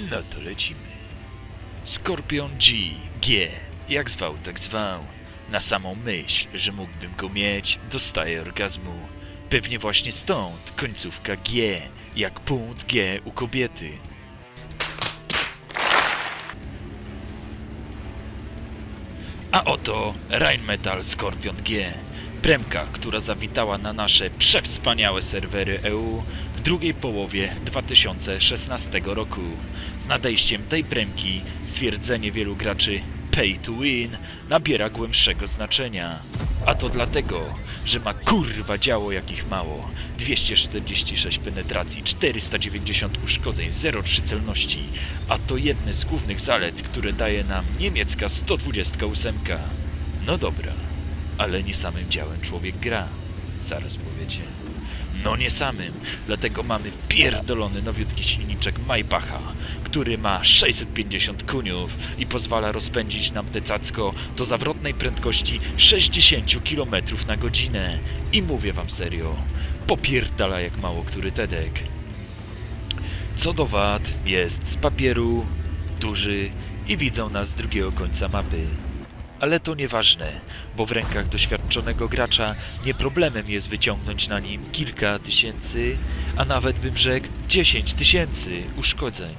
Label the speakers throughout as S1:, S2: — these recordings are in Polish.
S1: Dobra, to lecimy. Skorpion G, G, jak zwał, tak zwał. Na samą myśl, że mógłbym go mieć, dostaję orgazmu. Pewnie właśnie stąd końcówka G, jak punkt G u kobiety. A oto Rheinmetall Scorpion G. Premka, która zawitała na nasze przewspaniałe serwery EU w drugiej połowie 2016 roku. Z nadejściem tej premki stwierdzenie wielu graczy pay to win nabiera głębszego znaczenia. A to dlatego, że ma kurwa działo jakich mało. 246 penetracji, 490 uszkodzeń, 0,3 celności. A to jedne z głównych zalet, które daje nam niemiecka 128. No dobra, ale nie samym działem człowiek gra. Zaraz powiecie. No nie samym, dlatego mamy pierdolony nowiutki silniczek Maybacha, który ma 650 koniów i pozwala rozpędzić nam te cacko do zawrotnej prędkości 60 km na godzinę. I mówię wam serio, popierdala jak mało który Tedek. Co do wad, jest z papieru, duży i widzą nas z drugiego końca mapy. Ale to nieważne, bo w rękach doświadczonego gracza nie problemem jest wyciągnąć na nim kilka tysięcy, a nawet bym rzekł 10 tysięcy uszkodzeń.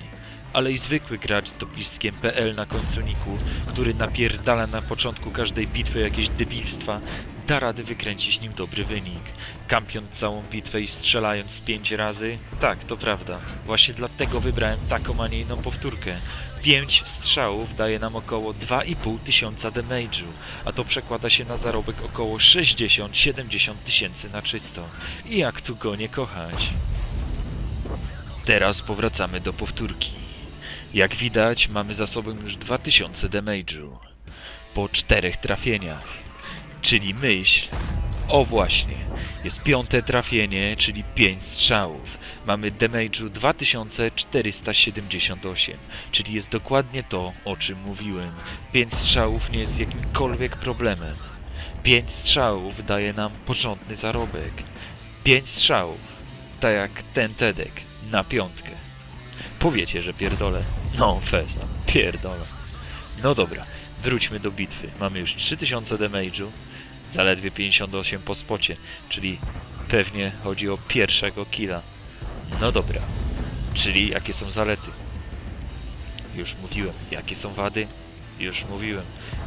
S1: Ale i zwykły gracz z dopiskiem PL na końcu niku, który napierdala na początku każdej bitwy jakieś debilstwa, da radę wykręcić nim dobry wynik. Kampiąc całą bitwę i strzelając pięć razy? Tak, to prawda. Właśnie dlatego wybrałem taką, a nie inną powtórkę. 5 strzałów daje nam około 2,5 tysiąca damage'u, a to przekłada się na zarobek około 60-70 tysięcy na czysto. I jak tu go nie kochać? Teraz powracamy do powtórki. Jak widać, mamy za sobą już 2000 damage'u. Po czterech trafieniach. Czyli myśl... O właśnie, jest piąte trafienie, czyli 5 strzałów. Mamy damage'u 2478, czyli jest dokładnie to, o czym mówiłem. 5 strzałów nie jest jakimkolwiek problemem. 5 strzałów daje nam porządny zarobek. 5 strzałów, tak jak ten Tedek, na piątkę. Powiecie, że pierdolę. No, fest, pierdolę. No dobra, wróćmy do bitwy. Mamy już 3000 damage'u, zaledwie 58 po spocie, czyli pewnie chodzi o pierwszego killa. No dobra, czyli jakie są zalety? Już mówiłem. Jakie są wady? Już mówiłem.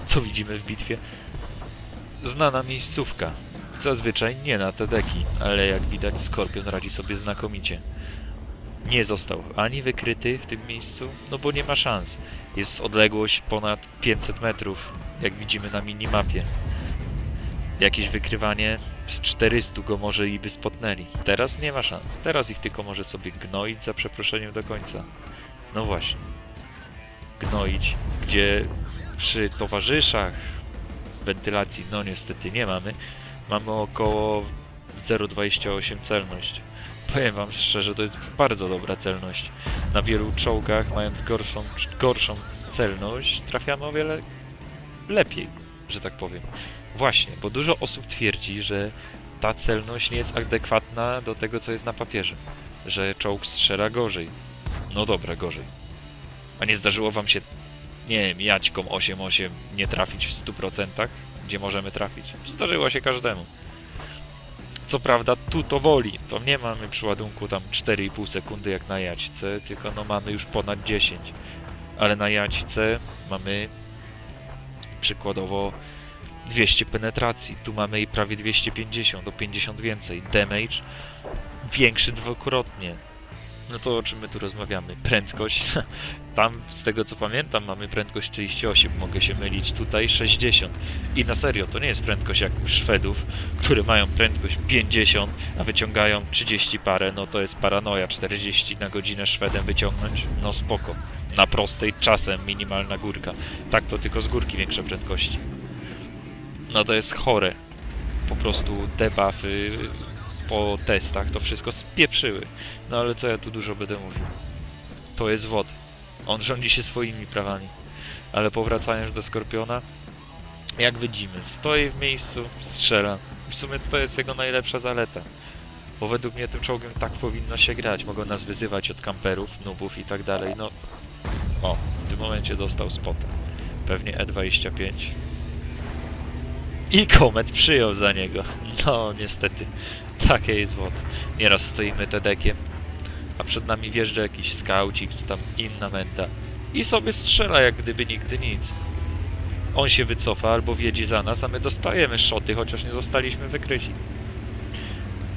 S1: Co widzimy w bitwie? Znana miejscówka. Zazwyczaj nie na te deki, ale jak widać Skorpion radzi sobie znakomicie. Nie został ani wykryty w tym miejscu, no bo nie ma szans. Jest odległość ponad 500 metrów, jak widzimy na minimapie. Jakieś wykrywanie z 400 go może i by spotnęli. Teraz nie ma szans. Teraz ich tylko może sobie gnoić za przeproszeniem do końca. No właśnie. Gnoić, gdzie przy towarzyszach wentylacji no niestety nie mamy. Mamy około 0,28 celność. Powiem wam szczerze, to jest bardzo dobra celność. Na wielu czołgach, mając gorszą, gorszą celność, trafiamy o wiele lepiej, że tak powiem. Właśnie, bo dużo osób twierdzi, że ta celność nie jest adekwatna do tego, co jest na papierze. Że czołg strzela gorzej. No dobra, gorzej. A nie zdarzyło wam się, nie wiem, jaćką 8-8 nie trafić w 100%, gdzie możemy trafić? Zdarzyło się każdemu. Co prawda tu to woli, to nie mamy przy ładunku tam 4,5 sekundy jak na jaćce, tylko no mamy już ponad 10. Ale na jaćce mamy przykładowo 200 penetracji, tu mamy i prawie 250, o 50 więcej. Damage większy dwukrotnie. No to o czym my tu rozmawiamy? Prędkość. Tam, z tego co pamiętam, mamy prędkość 38, mogę się mylić. Tutaj 60. I na serio, to nie jest prędkość jak u Szwedów, które mają prędkość 50, a wyciągają 30 parę. No to jest paranoja. 40 na godzinę Szwedem wyciągnąć? No spoko. Na prostej czasem minimalna górka. Tak to tylko z górki większe prędkości. No to jest chore. Po prostu debuffy po testach to wszystko spieprzyły. No ale co ja tu dużo będę mówił? To jest wod. On rządzi się swoimi prawami. Ale powracając do Skorpiona, jak widzimy, stoi w miejscu, strzela. W sumie to jest jego najlepsza zaleta. Bo według mnie tym czołgiem tak powinno się grać. Mogą nas wyzywać od kamperów, nubów i tak dalej. No, O, w tym momencie dostał spota. Pewnie E25. I komet przyjął za niego. No, niestety. Takie jest WOD. Nieraz stoimy tedekiem, a przed nami wjeżdża jakiś skaucik, czy tam inna menta i sobie strzela jak gdyby nigdy nic. On się wycofa albo wjedzie za nas, a my dostajemy szoty, chociaż nie zostaliśmy wykryci.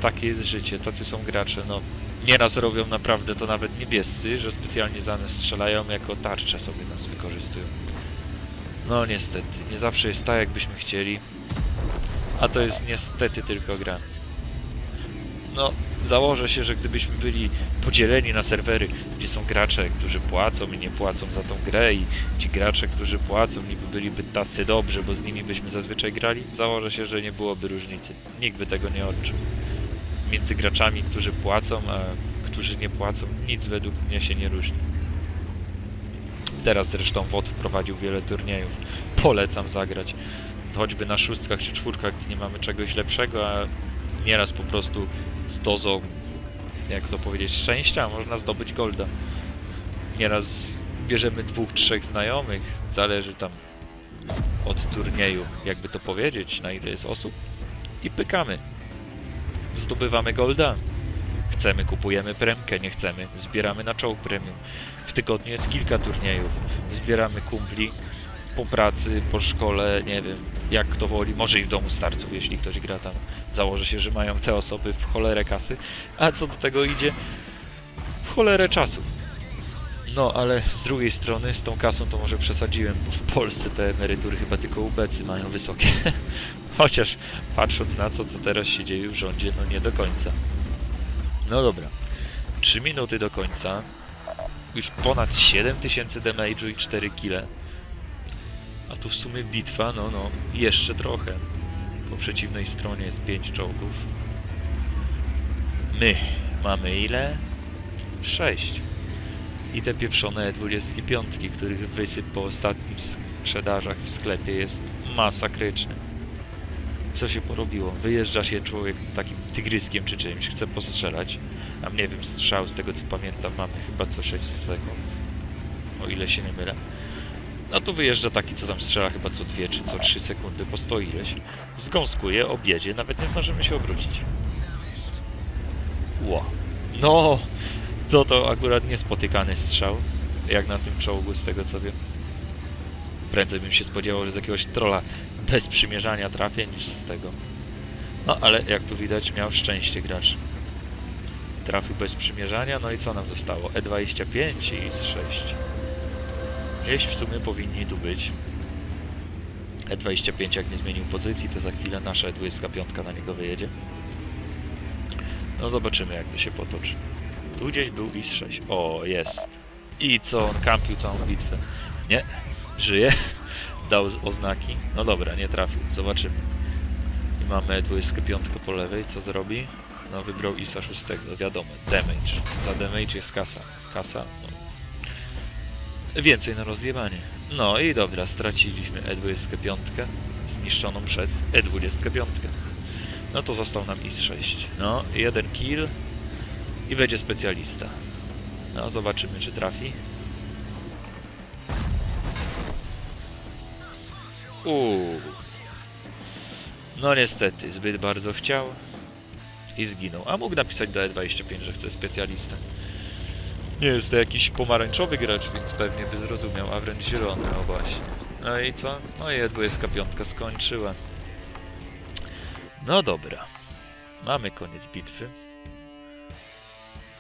S1: Takie jest życie, tacy są gracze, no. Nieraz robią naprawdę to nawet niebiescy, że specjalnie za nas strzelają, jako tarcze sobie nas wykorzystują. No niestety, nie zawsze jest tak, jakbyśmy chcieli. A to jest niestety tylko gra. No, założę się, że gdybyśmy byli podzieleni na serwery, gdzie są gracze, którzy płacą i nie płacą za tą grę i ci gracze, którzy płacą, niby byliby tacy dobrzy, bo z nimi byśmy zazwyczaj grali, założę się, że nie byłoby różnicy. Nikt by tego nie odczuł. Między graczami, którzy płacą, a którzy nie płacą, nic według mnie się nie różni. Teraz zresztą WOD wprowadził wiele turniejów. Polecam zagrać. Choćby na szóstkach czy czwórkach, nie mamy czegoś lepszego, a nieraz po prostu z dozą, jak to powiedzieć, szczęścia można zdobyć golda. Nieraz bierzemy dwóch, trzech znajomych, zależy tam od turnieju, jakby to powiedzieć, na ile jest osób i pykamy. Zdobywamy golda. Chcemy, kupujemy premkę, nie chcemy, zbieramy na czołg premium. W tygodniu jest kilka turniejów. Zbieramy kumpli po pracy, po szkole, nie wiem, jak kto woli, może i w domu starców, jeśli ktoś gra tam. Założę się, że mają te osoby w cholerę kasy, a co do tego idzie, w cholerę czasu. No, ale z drugiej strony, z tą kasą to może przesadziłem, bo w Polsce te emerytury chyba tylko ubecy mają wysokie. Chociaż patrząc na to, co teraz się dzieje w rządzie, no nie do końca. No dobra. 3 minuty do końca. Już ponad 7000 damage'u i 4 kile. Tu w sumie bitwa, no no, jeszcze trochę. Po przeciwnej stronie jest 5 czołgów. My mamy ile? 6. I te pieprzone 25, których wysyp po ostatnich sprzedażach w sklepie jest masakryczny. Co się porobiło? Wyjeżdża się człowiek takim tygryskiem czy czymś, chce postrzelać. A nie wiem, strzał z tego co pamiętam mamy chyba co 6 sekund. O ile się nie mylę. A tu wyjeżdża taki, co tam strzela chyba co 2 czy co 3 sekundy, po 100 ileś. Zgąskuje, objedzie, nawet nie zdążymy się obrócić. Ło. No, to to akurat niespotykany strzał, jak na tym czołgu, z tego co wiem. Prędzej bym się spodziewał, że z jakiegoś trola bez przymierzania trafię, niż z tego. No, ale jak tu widać, miał szczęście gracz. Trafił bez przymierzania, no i co nam zostało? E25 i X6. Jeść w sumie powinni tu być. E25 jak nie zmienił pozycji, to za chwilę nasza E25 na niego wyjedzie. No zobaczymy jak to się potoczy. Tu gdzieś był IS-6. O, jest. I co, on kampił całą bitwę. Nie, żyje. Dał oznaki. No dobra, nie trafił. Zobaczymy. I mamy 25 po lewej. Co zrobi? No wybrał ISA 6. Wiadomo, damage. Za damage jest kasa. Kasa, no Więcej na rozjebanie. No i dobra, straciliśmy E25 zniszczoną przez E25. No to został nam IS-6. No, jeden kill i będzie specjalista. No, zobaczymy, czy trafi. Uuu. No niestety, zbyt bardzo chciał i zginął. A mógł napisać do E25, że chce specjalistę. Nie jest to jakiś pomarańczowy gracz, więc pewnie by zrozumiał, a wręcz zielony, no właśnie. No i co? No i E25 skończyła. No dobra. Mamy koniec bitwy.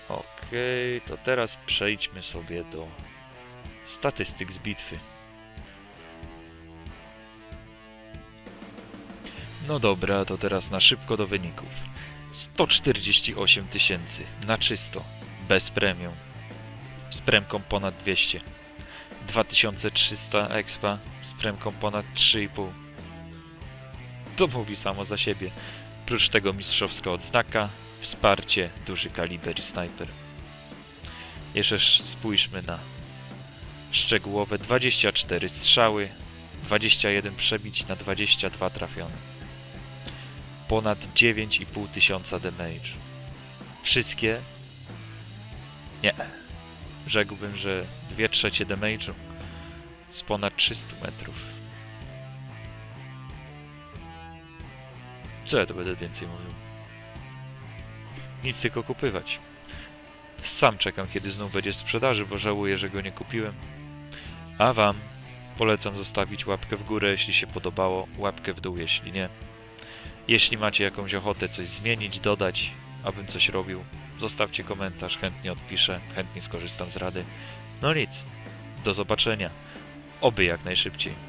S1: Okej, to teraz przejdźmy sobie do statystyk z bitwy. No dobra, to teraz na szybko do wyników. 148 tysięcy na czysto, bez premium. Z premką ponad 200. 2300 expa, z premką ponad 3,5. To mówi samo za siebie. Prócz tego mistrzowska odznaka, wsparcie, duży kaliber i snajper. Jeszcze sz- spójrzmy na szczegółowe 24 strzały, 21 przebić na 22 trafione. Ponad 9,5 tysiąca damage. Wszystkie? Nie. Rzekłbym, że 2 trzecie damage'u z ponad 300 metrów. Co ja tu będę więcej mówił? Nic tylko kupywać. Sam czekam, kiedy znów będzie w sprzedaży, bo żałuję, że go nie kupiłem. A wam polecam zostawić łapkę w górę, jeśli się podobało, łapkę w dół, jeśli nie. Jeśli macie jakąś ochotę coś zmienić, dodać, abym coś robił, zostawcie komentarz, chętnie odpiszę, chętnie skorzystam z rady. No nic, do zobaczenia. Oby jak najszybciej.